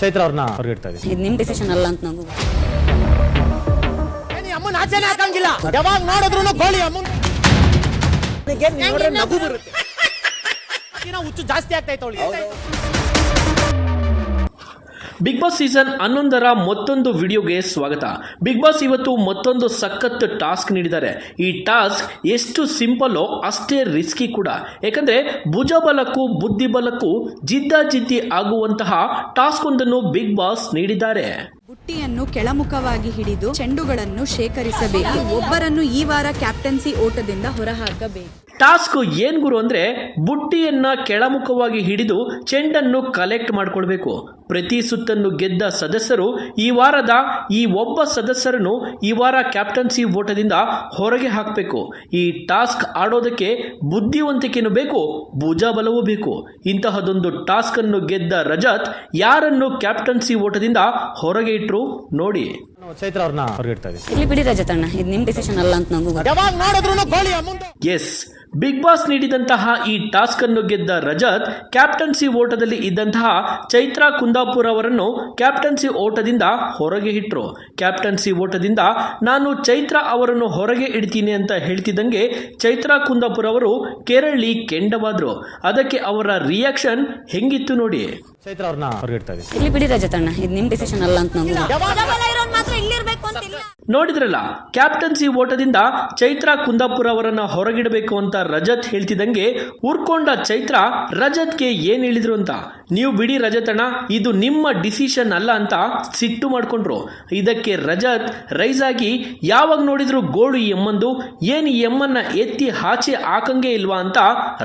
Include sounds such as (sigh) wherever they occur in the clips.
ಚೈತ್ರ ಅವ್ರನ್ನ ಅವ್ರಿಗೆ ಇಡ್ತಾ ಇದು ನಿಮ್ ಡಿಸಿಷನ್ ಅಲ್ಲ ಅಂತ ನಾವು ಅಮ್ಮನ ಆಚೆನೆ ಹಾಕಂಗಿಲ್ಲ. ಯಾವಾಗ ನೋಡಿದ್ರು ಗೋಳಿ ಅಮ್ಮನ್. ನಗು ಬರುತ್ತೆ. (laughs) ಹುಚ್ಚು ಜಾಸ್ತಿ ಆಗ್ತಾ ಇತ್ತು ಅವಳಿಗೆ. ಬಿಗ್ ಬಾಸ್ ಸೀಸನ್ ಹನ್ನೊಂದರ ಮತ್ತೊಂದು ವಿಡಿಯೋಗೆ ಸ್ವಾಗತ. ಬಿಗ್ ಬಾಸ್ ಇವತ್ತು ಮತ್ತೊಂದು ಸಖತ್ ಟಾಸ್ಕ್ ನೀಡಿದ್ದಾರೆ. ಈ ಟಾಸ್ಕ್ ಎಷ್ಟು ಸಿಂಪಲ್ಲೋ ಅಷ್ಟೇ ರಿಸ್ಕಿ ಕೂಡ. ಯಾಕಂದ್ರೆ ಭುಜಬಲಕ್ಕೂ ಬುದ್ಧಿಬಲಕ್ಕೂ ಜಿದ್ದಾಜಿದ್ದಿ ಆಗುವಂತಹ ಟಾಸ್ಕ್ ಒಂದನ್ನು ಬಿಗ್ ಬಾಸ್ ನೀಡಿದ್ದಾರೆ. ಬುಟ್ಟಿಯನ್ನು ಕೆಳಮುಖವಾಗಿ ಹಿಡಿದು ಚೆಂಡುಗಳನ್ನು ಶೇಖರಿಸಬೇಕು. ಒಬ್ಬರನ್ನು ಈ ವಾರ ಕ್ಯಾಪ್ಟನ್ಸಿ ಓಟದಿಂದ ಹೊರಹಾಕಬೇಕು. ಟಾಸ್ಕ್ ಏನ್ ಗುರು ಅಂದ್ರೆ ಬುಟ್ಟಿಯನ್ನ ಕೆಳಮುಖವಾಗಿ ಹಿಡಿದು ಚೆಂಡನ್ನು ಕಲೆಕ್ಟ್ ಮಾಡಿಕೊಳ್ಬೇಕು. ಪ್ರತಿ ಸುತ್ತನ್ನು ಗೆದ್ದ ಸದಸ್ಯರು ಈ ವಾರದ ಈ ಒಬ್ಬ ಸದಸ್ಯರನ್ನು ಈ ವಾರ ಕ್ಯಾಪ್ಟನ್ಸಿ ಓಟದಿಂದ ಹೊರಗೆ ಹಾಕಬೇಕು. ಈ ಟಾಸ್ಕ್ ಆಡೋದಕ್ಕೆ ಬುದ್ಧಿವಂತಿಕೆನೂ ಬೇಕು, ಭುಜಬಲವೂ ಬೇಕು. ಇಂತಹದೊಂದು ಟಾಸ್ಕ್ ಅನ್ನು ಗೆದ್ದ ರಜತ್ ಯಾರನ್ನು ಕ್ಯಾಪ್ಟನ್ಸಿ ಓಟದಿಂದ ಹೊರಗೆ ಇಟ್ಟರು ನೋಡಿ. ಚೈತ್ರ ಅವ್ರನ್ನ ಇಲ್ಲಿ ಬಿಡಿ ರಜತಣ್ಣ ಇದು ನಿಮ್ ಡಿಸಿಷನ್ ಅಲ್ಲ ಅಂತ ನಾವು ಯಾವಾಗ ನೋಡಿದ್ರು ಅಮ್ಮಂದು ಎಸ್ ಬಿಗ್ ಬಾಸ್ ನೀಡಿದಂತಹ ಈ ಟಾಸ್ಕ್ ಅನ್ನು ಗೆದ್ದ ರಜತ್ ಕ್ಯಾಪ್ಟನ್ಸಿ ಓಟದಲ್ಲಿ ಇದ್ದಂತಹ ಚೈತ್ರಾ ಕುಂದಾಪುರ ಅವರನ್ನು ಕ್ಯಾಪ್ಟನ್ಸಿ ಓಟದಿಂದ ಹೊರಗೆ ಇಟ್ರು. ಕ್ಯಾಪ್ಟನ್ಸಿ ಓಟದಿಂದ ನಾನು ಚೈತ್ರಾ ಅವರನ್ನು ಹೊರಗೆ ಇಡ್ತೀನಿ ಅಂತ ಹೇಳ್ತಿದ್ದಂಗೆ ಚೈತ್ರಾ ಕುಂದಾಪುರ ಅವರು ಕೆರಳಿ ಕೆಂಡವಾದ್ರು. ಅದಕ್ಕೆ ಅವರ ರಿಯಾಕ್ಷನ್ ಹೆಂಗಿತ್ತು ನೋಡಿ. ಚೈತ್ರ ಅವ್ರನ್ನ ಹೊರಗಿಡ್ತಾ ಇದೀವಿ. ಇಲ್ಲಿ ಬಿಡಿ ರಜತಣ್ಣ ಇದು ನಿಮ್ ಡಿಸಿಷನ್ ಅಲ್ಲ ಅಂತ ನೋಡಿದ್ರಲ್ಲ ಕ್ಯಾಪ್ಟನ್ಸಿ ಓಟದಿಂದ ಚೈತ್ರಾ ಕುಂದಾಪುರ ಅವರನ್ನ ಹೊರಗಿಡಬೇಕು ಅಂತ ರಜತ್ ಹೇಳ್ತಿದಂಗೆ ಉರ್ಕೊಂಡ ಚೈತ್ರ ರಜತ್ಗೆ ಏನ್ ಹೇಳಿದ್ರು ಅಂತ? ನೀವು ಬಿಡಿ ರಜತ್ ಅಣ್ಣ ಇದು ನಿಮ್ಮ ಡಿಸಿಷನ್ ಅಲ್ಲ ಅಂತ ಸಿಟ್ಟು ಮಾಡ್ಕೊಂಡ್ರು. ಇದಕ್ಕೆ ರಜತ್ ರೈಸ್ ಆಗಿ ಯಾವಾಗ ನೋಡಿದ್ರು ಗೋಳು ಎಮ್ಮಂದು. ಏನ್ ಎಮ್ಮನ್ನ ಎತ್ತಿ ಆಚೆ ಹಾಕಂಗೆ ಇಲ್ವಾ ಅಂತ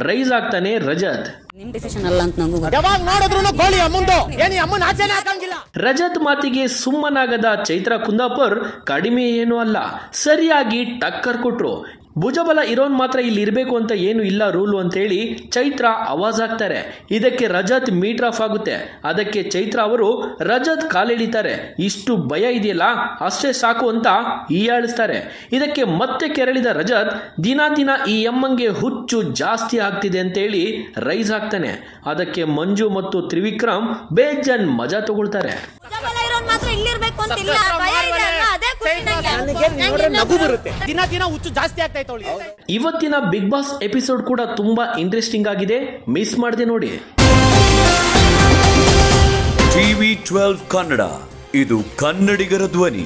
ರೈಸ್ ಆಗ್ತಾನೆ ರಜತ್. ನಿಮ್ ಡಿಸಿಷನ್ ಅಲ್ಲ ಅಂತ ನಮಗೂ ಯಾವಾಗ ನೋಡಿದ್ರು ಗೋಳಿ ಅಮ್ಮಂದು ಏನ್ ಅಮ್ಮನ ಆಚೆನೆ ಹಾಕಂಗಿಲ್ಲ. ರಜತ್ ಮಾತಿಗೆ ಸುಮ್ಮನಾಗದ ಚೈತ್ರ ಕುಂದಾಪುರ್ ಕಡಿಮೆ ಏನೂ ಅಲ್ಲ. ಸರಿಯಾಗಿ ಟಕ್ಕರ್ ಕೊಟ್ರು. ಭುಜಬಲ ಇರೋನ್ ಮಾತ್ರ ಇಲ್ಲಿ ಇರಬೇಕು ಅಂತ ಏನು ಇಲ್ಲ ರೂಲು ಅಂತೇಳಿ ಚೈತ್ರ ಅವಾಜ್ ಹಾಕ್ತಾರೆ. ಇದಕ್ಕೆ ರಜತ್ ಮೀಟರ್ ಆಫ್ ಆಗುತ್ತೆ. ಅದಕ್ಕೆ ಚೈತ್ರ ಅವರು, ರಜತ್ ಕಾಲಿಡಿತಾರೆ ಇಷ್ಟು ಭಯ ಇದೆಯಲ್ಲ? ಅಷ್ಟೇ ಸಾಕು ಅಂತ ಈಯಾಳಿಸ್ತಾರೆ ಇದಕ್ಕೆ ಮತ್ತೆ ಕೆರಳಿದ ರಜತ್, ದಿನ ದಿನ ಈ ಎಮ್ಮಂಗೆ ಹುಚ್ಚು ಜಾಸ್ತಿ ಆಗ್ತಿದೆ ಅಂತೇಳಿ ರೈಸ್ ಹಾಕ್ತಾನೆ. ಅದಕ್ಕೆ ಮಂಜು ಮತ್ತು ತ್ರಿವಿಕ್ರಮ್ ಬೇಜನ್ ಮಜಾ ತಗೊಳ್ತಾರೆ. ನನಗೆ ನೋಡ್ರೆ ನಗು ಬರುತ್ತೆ. ದಿನ ದಿನ ಹುಚ್ಚು ಜಾಸ್ತಿ ಆಗ್ತೈತೆ ಅವಳಿಗೆ. ಇವತ್ತಿನ ಬಿಗ್ ಬಾಸ್ ಎಪಿಸೋಡ್ ಕೂಡ ತುಂಬಾ ಇಂಟ್ರೆಸ್ಟಿಂಗ್ ಆಗಿದೆ. ಮಿಸ್ ಮಾಡದೆ ನೋಡಿ. TV twelve Kannada. ಇದು ಕನ್ನಡಿಗರ ಧ್ವನಿ.